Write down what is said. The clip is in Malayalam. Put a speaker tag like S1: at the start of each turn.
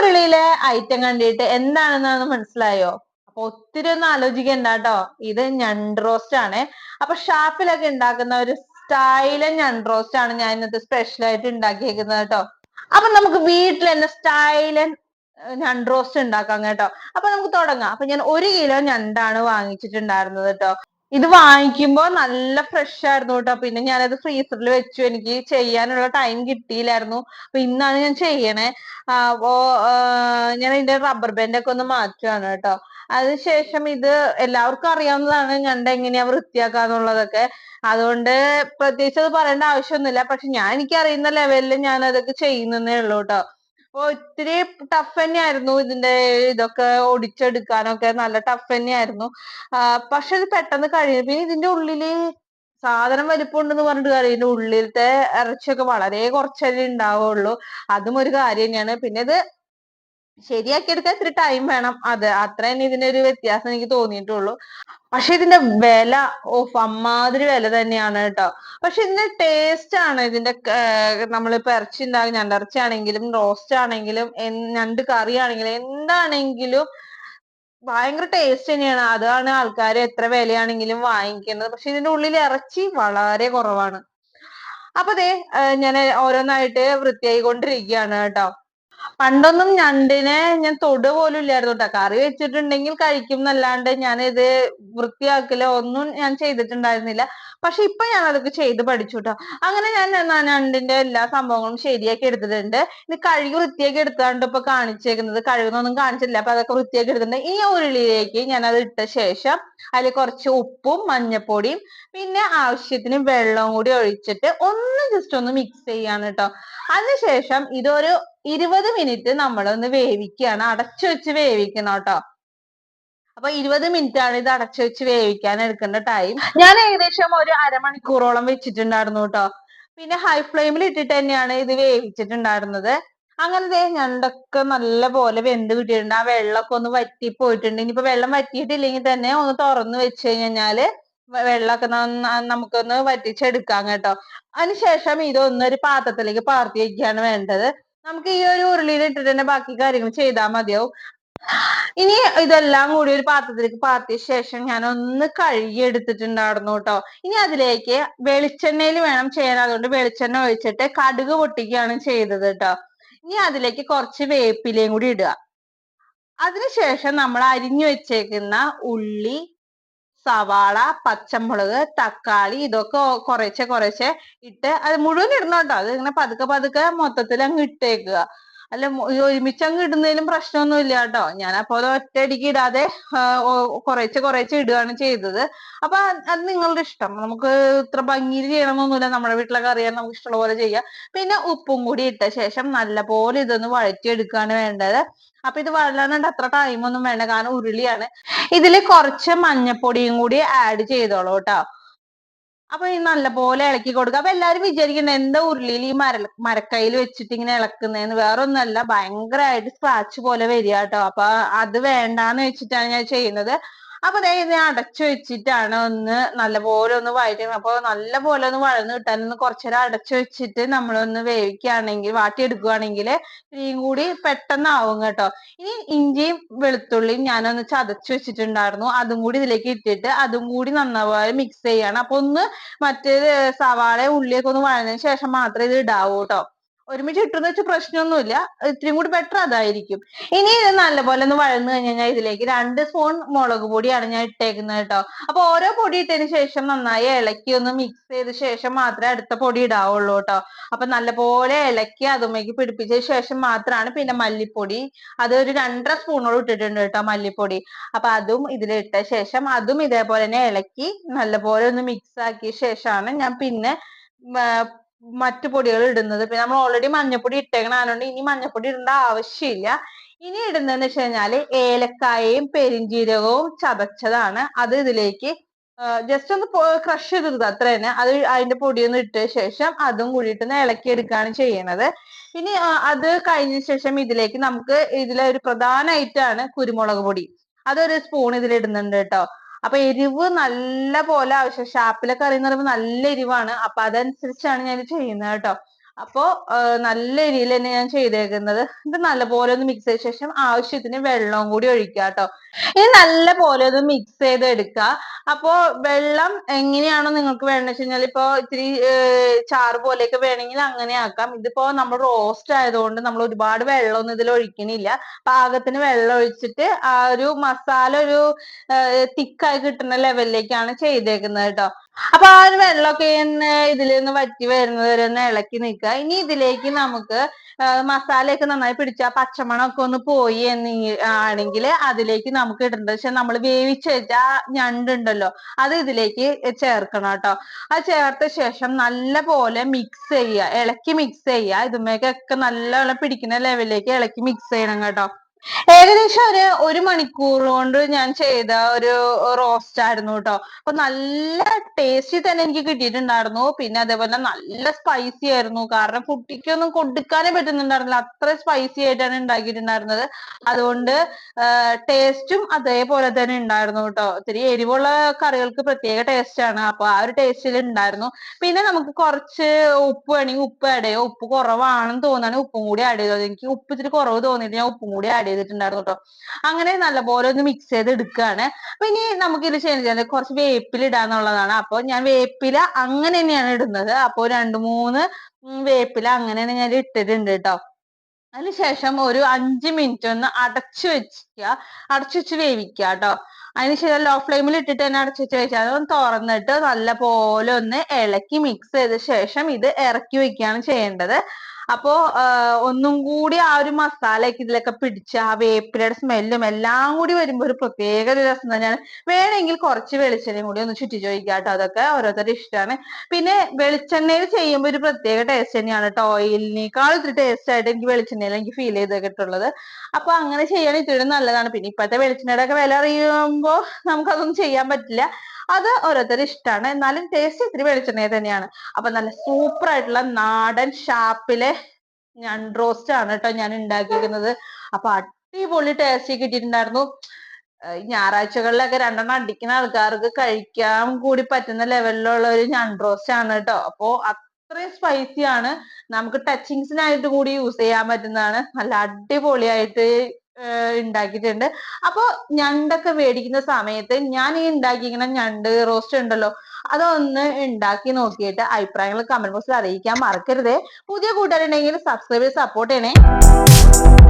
S1: ഉരുളിയിലെ ഐറ്റം കണ്ടിട്ട് എന്താണെന്നാണ് മനസ്സിലായോ? അപ്പൊ ഒത്തിരി ഒന്നും ആലോചിക്കണ്ട കേട്ടോ ഇത് ഞണ്ട് റോസ്റ്റ് ആണ്. അപ്പൊ ഷാപ്പിലൊക്കെ ഉണ്ടാക്കുന്ന ഒരു സ്റ്റൈലൻ ഞണ്ട് റോസ്റ്റ് ആണ് ഞാൻ ഇന്നത്തെ സ്പെഷ്യൽ ആയിട്ട് ഉണ്ടാക്കിയേക്കുന്നത് കേട്ടോ. അപ്പൊ നമുക്ക് വീട്ടിൽ തന്നെ സ്റ്റൈലൻ ഞണ്ട് റോസ്റ്റ് ഉണ്ടാക്കാം കേട്ടോ. അപ്പൊ നമുക്ക് തുടങ്ങാം. അപ്പൊ ഞാൻ ഒരു കിലോ ഞണ്ടാണ് വാങ്ങിച്ചിട്ടുണ്ടായിരുന്നത് കേട്ടോ. ഇത് വാങ്ങിക്കുമ്പോൾ നല്ല ഫ്രഷ് ആയിരുന്നു കേട്ടോ പിന്നെ ഞാനത് ഫ്രീസറിൽ വെച്ചു. എനിക്ക് ചെയ്യാനുള്ള ടൈം കിട്ടിയില്ലായിരുന്നു. അപ്പൊ ഇന്നാണ് ഞാൻ ചെയ്യണേ. അപ്പോ ഞാൻ ഇതിന്റെ റബ്ബർ ബാൻഡ് ഒക്കെ ഒന്ന് മാറ്റുകയാണ് കേട്ടോ അതിനുശേഷം ഇത് എല്ലാവർക്കും അറിയാവുന്നതാണ് ഞണ്ട് എങ്ങനെയാ വൃത്തിയാക്കാന്നുള്ളതൊക്കെ അതുകൊണ്ട് പ്രത്യേകിച്ച് അത് പറയേണ്ട ആവശ്യമൊന്നുമില്ല. പക്ഷെ ഞാൻ എനിക്ക് അറിയുന്ന ലെവലിൽ ഞാൻ അതൊക്കെ ചെയ്യുന്നതേ ഉള്ളൂ കേട്ടോ അപ്പൊ ഒത്തിരി ടഫ് തന്നെയായിരുന്നു ഇതിന്റെ ഇതൊക്കെ ഒടിച്ചെടുക്കാനൊക്കെ നല്ല ടഫ് തന്നെയായിരുന്നു. പക്ഷെ ഇത് പെട്ടെന്ന് കഴിഞ്ഞു പിന്നെ ഇതിന്റെ ഉള്ളിൽ സാധനം വലിപ്പമുണ്ടെന്ന് പറഞ്ഞിട്ട് കാര്യം ഇതിന്റെ ഉള്ളിലത്തെ ഇറച്ചിയൊക്കെ വളരെ കുറച്ചല്ലേ ഉണ്ടാവുള്ളൂ. അതും ഒരു കാര്യം തന്നെയാണ്. പിന്നെ ഇത് ശരിയാക്കി എടുക്കാൻ ഇത്തിരി ടൈം വേണം. അത് അത്ര തന്നെ ഇതിന്റെ ഒരു വ്യത്യാസം എനിക്ക് തോന്നിയിട്ടുള്ളൂ. പക്ഷെ ഇതിന്റെ വില ഓഫ് അമ്മാതിരി വില തന്നെയാണ് കേട്ടോ. പക്ഷെ ഇതിന്റെ ടേസ്റ്റ് ആണ്. ഇതിന്റെ നമ്മളിപ്പോ ഇറച്ചി ഉണ്ടാകും ഞണ്ടിറച്ചി ആണെങ്കിലും റോസ്റ്റ് ആണെങ്കിലും ഞണ്ട് കറി ആണെങ്കിലും എന്താണെങ്കിലും ഭയങ്കര ടേസ്റ്റ് തന്നെയാണ്. അതാണ് ആൾക്കാർ എത്ര വിലയാണെങ്കിലും വാങ്ങിക്കുന്നത്. പക്ഷെ ഇതിന്റെ ഉള്ളിൽ ഇറച്ചി വളരെ കുറവാണ്. അപ്പൊ ദേ ഞാൻ ഓരോന്നായിട്ട് വൃത്തിയായി കൊണ്ടിരിക്കുകയാണ് കേട്ടോ. പണ്ടൊന്നും ഞണ്ടിനെ ഞാൻ തൊടു പോലും ഇല്ലായിരുന്നു കേട്ടോ കറി വെച്ചിട്ടുണ്ടെങ്കിൽ കഴിക്കും എന്നല്ലാണ്ട് ഞാനിത് വൃത്തിയാക്കലോ ഒന്നും ഞാൻ ചെയ്തിട്ടുണ്ടായിരുന്നില്ല. പക്ഷെ ഇപ്പൊ ഞാൻ അതൊക്കെ ചെയ്ത് പഠിച്ചു കേട്ടോ അങ്ങനെ ഞാൻ ഞണ്ടിന്റെ എല്ലാ സംഭവങ്ങളും ശരിയാക്കി എടുത്തിട്ടുണ്ട്. ഇനി കഴുകി വൃത്തിയാക്കി എടുത്താണ്ട് ഇപ്പൊ കാണിച്ചേക്കുന്നത്. കഴുകുന്നൊന്നും കാണിച്ചില്ല അപ്പൊ അതൊക്കെ വൃത്തിയാക്കി എടുത്തിട്ടുണ്ട്. ഈ ഉരുളിയിലേക്ക് ഞാൻ അത് ഇട്ട ശേഷം അതിൽ കുറച്ച് ഉപ്പും മഞ്ഞപ്പൊടിയും പിന്നെ ആവശ്യത്തിന് വെള്ളവും കൂടി ഒഴിച്ചിട്ട് ഒന്ന് ജസ്റ്റ് ഒന്ന് മിക്സ് ചെയ്യാണ് കേട്ടോ അതിനുശേഷം ഇതൊരു ഇരുപത് മിനിറ്റ് നമ്മളൊന്ന് വേവിക്കുകയാണ്. അടച്ചു വെച്ച് വേവിക്കണം കേട്ടോ അപ്പൊ ഇരുപത് മിനിറ്റ് ആണ് ഇത് അടച്ചു വെച്ച് വേവിക്കാൻ എടുക്കേണ്ട ടൈം ഞാൻ ഏകദേശം ഒരു അരമണിക്കൂറോളം വെച്ചിട്ടുണ്ടായിരുന്നു കേട്ടോ പിന്നെ ഹൈ ഫ്ലെയിമിൽ ഇട്ടിട്ട് തന്നെയാണ് ഇത് വേവിച്ചിട്ടുണ്ടായിരുന്നത്. അങ്ങനെ ഞണ്ടൊക്കെ നല്ല പോലെ വെന്ത് കിട്ടിയിട്ടുണ്ട്. ആ വെള്ളമൊക്കെ ഒന്ന് വറ്റി പോയിട്ടുണ്ട്. ഇനിയിപ്പോ വെള്ളം വറ്റിയിട്ടില്ലെങ്കിൽ തന്നെ ഒന്ന് തുറന്ന് വെച്ച് കഴിഞ്ഞാൽ വെള്ളമൊക്കെ നമുക്കൊന്ന് വറ്റിച്ചെടുക്കാം കേട്ടോ. അതിനുശേഷം ഇതൊന്ന് ഒരു പാത്രത്തിലേക്ക് പാർത്തി വെക്കുകയാണ് വേണ്ടത്. നമുക്ക് ഈ ഒരു ഉരുളിയിൽ ഇട്ടിട്ട് തന്നെ ബാക്കി കാര്യങ്ങൾ ചെയ്താൽ മതിയാവും. ഇനി ഇതെല്ലാം കൂടി ഒരു പാത്രത്തിലേക്ക് പാർത്തിയ ശേഷം ഞാൻ ഒന്ന് കഴുകി എടുത്തിട്ടുണ്ടായിരുന്നു കേട്ടോ. ഇനി അതിലേക്ക് വെളിച്ചെണ്ണയിൽ വേണം ചെയ്യാൻ. അതുകൊണ്ട് വെളിച്ചെണ്ണ ഒഴിച്ചിട്ട് കടുക് പൊട്ടിക്കുകയാണ് ചെയ്തത് കേട്ടോ. ഇനി അതിലേക്ക് കുറച്ച് വേപ്പിലയും കൂടി ഇടുക. അതിനുശേഷം നമ്മൾ അരിഞ്ഞു വെച്ചേക്കുന്ന ഉള്ളി സവാള പച്ചമുളക് തക്കാളി ഇതൊക്കെ കുറേശ്ശെ കുറേശ്ശെ ഇട്ട് അത് മുഴുവൻ ഇടണം കേട്ടോ. അത് ഇങ്ങനെ പതുക്കെ പതുക്കെ മൊത്തത്തിൽ അങ്ങ് ഇട്ടേക്കുക. അല്ല ഒരുമിച്ച് അങ്ങ് ഇടുന്നതിലും പ്രശ്നമൊന്നും ഇല്ല കേട്ടോ. ഞാൻ അപ്പൊ അത് ഒറ്റയടിക്ക് ഇടാതെ കുറേച്ച് കുറേച്ച് ഇടുകയാണ് ചെയ്തത്. അപ്പൊ അത് നിങ്ങളുടെ ഇഷ്ടം. നമുക്ക് ഇത്ര ഭംഗിയിൽ ചെയ്യണമെന്നൊന്നുമില്ല. നമ്മുടെ വീട്ടിലൊക്കെ അറിയാൻ നമുക്ക് ഇഷ്ടമുള്ള പോലെ ചെയ്യാം. പിന്നെ ഉപ്പും കൂടി ഇട്ട ശേഷം നല്ലപോലെ ഇതൊന്ന് വഴറ്റിയെടുക്കുകയാണ് വേണ്ടത്. അപ്പൊ ഇത് വളരാനായിട്ട് അത്ര ടൈമൊന്നും വേണ്ട. കാരണം ഉരുളിയാണ്. ഇതിൽ കുറച്ച് മഞ്ഞപ്പൊടിയും കൂടി ആഡ് ചെയ്തോളൂ കേട്ടോ. അപ്പൊ ഈ നല്ലപോലെ ഇളക്കി കൊടുക്കുക അപ്പൊ എല്ലാരും വിചാരിക്കുന്നത് എന്താ ഉരുളിയിൽ ഈ മര മരക്കയിൽ വെച്ചിട്ട് ഇങ്ങനെ ഇളക്കുന്നതെന്ന് വേറൊന്നുമല്ല ഒന്നല്ല ഭയങ്കരമായിട്ട് സ്ക്രാച്ച് പോലെ വരിക കേട്ടോ. അപ്പൊ അത് വേണ്ടാന്ന് വെച്ചിട്ടാണ് ഞാൻ ചെയ്യുന്നത്. അപ്പൊ ദേ ഇത് അടച്ചു വെച്ചിട്ടാണ് ഒന്ന് നല്ലപോലെ ഒന്ന് വഴറ്റുന്നത് അപ്പൊ നല്ലപോലെ ഒന്ന് വഴന്ന് കിട്ടാൻ ഒന്ന് കുറച്ചേരം അടച്ചു വെച്ചിട്ട് നമ്മളൊന്ന് വേവിക്കുകയാണെങ്കിൽ വാട്ടിയെടുക്കുകയാണെങ്കിൽ ഇത്തിരിയും കൂടി പെട്ടെന്നാവും കേട്ടോ. ഇനി ഇഞ്ചിയും വെളുത്തുള്ളിയും ഞാനൊന്ന് ചതച്ചു വെച്ചിട്ടുണ്ടായിരുന്നു. അതും കൂടി ഇതിലേക്ക് ഇട്ടിട്ട് അതും കൂടി നന്നായി മിക്സ് ചെയ്യണം. അപ്പൊ ഒന്ന് മറ്റേ സവാള ഉള്ളിയൊക്കെ ഒന്ന് വഴന്നതിന് ശേഷം മാത്രമേ ഇത് ഇടാവൂ കേട്ടോ. ഒരുമിച്ച് ഇട്ടെന്ന് വെച്ച് പ്രശ്നമൊന്നുമില്ല. ഇത്രയും കൂടി ബെറ്റർ അതായിരിക്കും. ഇനി ഇത് നല്ലപോലെ ഒന്ന് വഴന്നു കഴിഞ്ഞാൽ ഇതിലേക്ക് രണ്ട് സ്പൂൺ മുളക് പൊടിയാണ് ഞാൻ ഇട്ടേക്കുന്നത് കേട്ടോ. അപ്പൊ ഓരോ പൊടി ഇട്ടതിന് ശേഷം നന്നായി ഇളക്കി ഒന്ന് മിക്സ് ചെയ്ത ശേഷം മാത്രമേ അടുത്ത പൊടി ഇടാവുള്ളൂ കേട്ടോ. അപ്പൊ നല്ലപോലെ ഇളക്കി അതുമേക്ക് പിടിപ്പിച്ച ശേഷം മാത്രമാണ് പിന്നെ മല്ലിപ്പൊടി. അത് ഒരു രണ്ടര സ്പൂണോട് ഇട്ടിട്ടുണ്ട് കേട്ടോ മല്ലിപ്പൊടി. അപ്പൊ അതും ഇതിലിട്ട ശേഷം അതും ഇതേപോലെ തന്നെ ഇളക്കി നല്ലപോലെ ഒന്ന് മിക്സ് ആക്കിയ ശേഷമാണ് ഞാൻ പിന്നെ മറ്റു പൊടികൾ ഇടുന്നത്. പിന്നെ നമ്മൾ ഓൾറെഡി മഞ്ഞപ്പൊടി ഇട്ടേക്കണതുകൊണ്ട് ഇനി മഞ്ഞപ്പൊടി ഇടേണ്ട ആവശ്യമില്ല. ഇനി ഇടുന്നതെന്ന് വെച്ച് കഴിഞ്ഞാൽ ഏലക്കായയും പെരിഞ്ജീരകവും ചതച്ചതാണ്. അത് ഇതിലേക്ക് ജസ്റ്റ് ഒന്ന് ക്രഷ് ചെയ്തെടുക്കുക അത്ര തന്നെ. അത് അതിന്റെ പൊടിയൊന്ന് ഇട്ട ശേഷം അതും കൂടിയിട്ട് ഇളക്കി എടുക്കുകയാണ് ചെയ്യണത്. ഇനി അത് കഴിഞ്ഞ ശേഷം ഇതിലേക്ക് നമുക്ക് ഇതിലെ ഒരു പ്രധാന ഐറ്റാണ് കുരുമുളക് പൊടി. അതൊരു സ്പൂൺ ഇതിൽ ഇടുന്നുണ്ട് കേട്ടോ. അപ്പൊ എരിവ് നല്ല പോലെ ആവശ്യം. ഷാപ്പിലൊക്കെ കറി എന്ന് പറയുമ്പോൾ നല്ല എരിവാണ്. അപ്പൊ അതനുസരിച്ചാണ് ഞാൻ ചെയ്യുന്നത് കേട്ടോ. അപ്പോ നല്ല രീതിയിൽ തന്നെ ഞാൻ ചെയ്തേക്കുന്നത്. ഇത് നല്ലപോലെ ഒന്ന് മിക്സ് ചെയ്ത ശേഷം ആവശ്യത്തിന് വെള്ളവും കൂടി ഒഴിക്കുക കേട്ടോ. ഇത് നല്ല പോലെ ഒന്ന് മിക്സ് ചെയ്ത് എടുക്കുക അപ്പോ വെള്ളം എങ്ങനെയാണോ നിങ്ങൾക്ക് വേണമെന്ന് വെച്ച് കഴിഞ്ഞാൽ ഇപ്പോ ഇത്തിരി ചാറ് പോലെയൊക്കെ വേണമെങ്കിൽ അങ്ങനെ ആക്കാം. ഇതിപ്പോ നമ്മൾ റോസ്റ്റ് ആയതുകൊണ്ട് നമ്മൾ ഒരുപാട് വെള്ളമൊന്നും ഇതിൽ ഒഴിക്കണില്ല. പാകത്തിന് വെള്ളം ഒഴിച്ചിട്ട് ആ ഒരു മസാല ഒരു തിക്കായി കിട്ടുന്ന ലെവലിലേക്കാണ് ചെയ്തേക്കുന്നത് കേട്ടോ. അപ്പൊ ആ ഒരു വെള്ളമൊക്കെ ഇതിൽ നിന്ന് വറ്റി വരുന്നത് വരെ ഒന്ന് ഇളക്കി നിൽക്കുക. ഇനി ഇതിലേക്ക് നമുക്ക് മസാലയൊക്കെ നന്നായി പിടിച്ച പച്ചമണമൊക്കെ ഒന്ന് പോയി എന്ന് ആണെങ്കിൽ അതിലേക്ക് നമുക്ക് ഇടേണ്ടത് പക്ഷെ നമ്മൾ വേവിച്ച് വെച്ച ആ ഞണ്ടുണ്ടല്ലോ അത് ഇതിലേക്ക് ചേർക്കണം കേട്ടോ. അത് ചേർത്ത ശേഷം നല്ല പോലെ മിക്സ് ചെയ്യുക. ഇളക്കി മിക്സ് ചെയ്യുക. ഇതുമേക്കൊക്കെ നല്ലോണം പിടിക്കുന്ന ലെവലിലേക്ക് ഇളക്കി മിക്സ് ചെയ്യണം കേട്ടോ. ഏകദേശം ഒരു ഒരു മണിക്കൂർ കൊണ്ട് ഞാൻ ചെയ്ത ഒരു റോസ്റ്റ് ആയിരുന്നു കേട്ടോ അപ്പൊ നല്ല ടേസ്റ്റി തന്നെ എനിക്ക് കിട്ടിയിട്ടുണ്ടായിരുന്നു. പിന്നെ അതേപോലെ നല്ല സ്പൈസി ആയിരുന്നു. കാരണം കുട്ടിക്കൊന്നും കൊടുക്കാനേ പറ്റുന്നുണ്ടായിരുന്നില്ല. അത്ര സ്പൈസി ആയിട്ടാണ് ഉണ്ടാക്കിയിട്ടുണ്ടായിരുന്നത്. അതുകൊണ്ട് ടേസ്റ്റും അതേപോലെ തന്നെ ഉണ്ടായിരുന്നു കേട്ടോ ഇത്തിരി എരിവുള്ള കറികൾക്ക് പ്രത്യേക ടേസ്റ്റ് ആണ്. അപ്പൊ ആ ഒരു ടേസ്റ്റിൽ ഉണ്ടായിരുന്നു. പിന്നെ നമുക്ക് കുറച്ച് ഉപ്പ് വേണമെങ്കിൽ ഉപ്പ് ആഡ് ചെയ്യാം. ഉപ്പ് കുറവാണെന്ന് തോന്നുകയാണെങ്കിൽ ഉപ്പും കൂടി ആഡ് ചെയ്തത് എനിക്ക് ഉപ്പ് ഇത്തിരി കുറവ് തോന്നിയിട്ട് ഞാൻ ഉപ്പും കൂടി ആഡ് ചെയ്തിട്ടുണ്ടായിരുന്നു കേട്ടോ അങ്ങനെ നല്ലപോലെ ഒന്ന് മിക്സ് ചെയ്ത് എടുക്കുകയാണ് അപ്പൊ ഇനി നമുക്ക് ഇത് ചെയ്യാൻ കുറച്ച് വേപ്പില ഇടാന്നുള്ളതാണ്. അപ്പൊ ഞാൻ വേപ്പില അങ്ങനെ തന്നെയാണ് ഇടുന്നത്. അപ്പൊ രണ്ട് മൂന്ന് വേപ്പില വേപ്പില തന്നെ ഞാൻ ഇട്ടിട്ടുണ്ട് കേട്ടോ അതിനുശേഷം ഒരു അഞ്ച് മിനിറ്റ് ഒന്ന് അടച്ചു വെക്കുക അടച്ചു വെച്ച് വേവിക്കുക കേട്ടോ അതിനുശേഷം ലോ ഫ്ലെയിമിൽ ഇട്ടിട്ട് തന്നെ അടച്ചിട്ട് വെച്ച് വെച്ചാൽ അതൊന്ന് തുറന്നിട്ട് നല്ല പോലെ ഒന്ന് ഇളക്കി മിക്സ് ചെയ്ത ശേഷം ഇത് ഇറക്കി വെക്കുകയാണ് ചെയ്യേണ്ടത്. അപ്പോ ഒന്നും കൂടി ആ ഒരു മസാലയൊക്കെ ഇതിലൊക്കെ പിടിച്ച് ആ വേപ്പിലയുടെ സ്മെല്ലും എല്ലാം കൂടി വരുമ്പോൾ ഒരു പ്രത്യേക ഒരു രസം തന്നെയാണ്. വേണമെങ്കിൽ കുറച്ച് വെളിച്ചെണ്ണയും കൂടി ഒന്ന് ചുറ്റി ചോദിക്കുക കേട്ടോ. അതൊക്കെ ഓരോരുത്തരുടെ ഇഷ്ടമാണ്. പിന്നെ വെളിച്ചെണ്ണയിൽ ചെയ്യുമ്പോൾ ഒരു പ്രത്യേക ടേസ്റ്റ് തന്നെയാണ് കേട്ടോ. ഓയിലിനേക്കാൾ ഇത്തിരി ടേസ്റ്റ് ആയിട്ട് എനിക്ക് വെളിച്ചെണ്ണയിൽ എനിക്ക് ഫീൽ ചെയ്തിട്ടുള്ളത് അപ്പൊ അങ്ങനെ ചെയ്യണ ഇത്തിരി നല്ലതാണ്. പിന്നെ ഇപ്പോഴത്തെ വെളിച്ചെണ്ണയുടെ ഒക്കെ വില അറിയുമ്പോൾ നമുക്കതൊന്നും ചെയ്യാൻ പറ്റില്ല. അത് ഓരോരുത്തരുടെ ഇഷ്ടമാണ് എന്നാലും ടേസ്റ്റ് ഇത്തിരി വെളിച്ചെണ്ണ തന്നെയാണ്. അപ്പൊ നല്ല സൂപ്പർ ആയിട്ടുള്ള നാടൻ ഷാപ്പിലെ ഞണ്ട് റോസ്റ്റ് ആണ് കേട്ടോ ഞാൻ ഉണ്ടാക്കിയിരിക്കുന്നത്. അപ്പൊ അടിപൊളി ടേസ്റ്റ് കിട്ടിയിട്ടുണ്ടായിരുന്നു. ഞായറാഴ്ചകളിലൊക്കെ രണ്ടെണ്ണം അടിക്കുന്ന ആൾക്കാർക്ക് കഴിക്കാൻ കൂടി പറ്റുന്ന ലെവലിലുള്ള ഒരു ഞണ്ട് റോസ്റ്റ് ആണ് കേട്ടോ അപ്പോ അത്രയും സ്പൈസി ആണ്. നമുക്ക് ടച്ചിങ്സിനായിട്ട് കൂടി യൂസ് ചെയ്യാൻ പറ്റുന്നതാണ്. നല്ല അടിപൊളിയായിട്ട് ഉണ്ടാക്കിയിട്ടുണ്ട് അപ്പൊ ഞണ്ടൊക്കെ മേടിക്കുന്ന സമയത്ത് ഞാൻ ഈ ഉണ്ടാക്കിയിരിക്കുന്ന ഞണ്ട് റോസ്റ്റ് ഉണ്ടല്ലോ അതൊന്ന് ഉണ്ടാക്കി നോക്കിയിട്ട് അഭിപ്രായങ്ങൾ കമന്റ് ബോക്സിൽ അറിയിക്കാൻ മറക്കരുത്. പുതിയ കൂട്ടുകാരുണ്ടെങ്കിൽ സബ്സ്ക്രൈബ് ചെയ്ത് സപ്പോർട്ട് ചെയ്യണേ.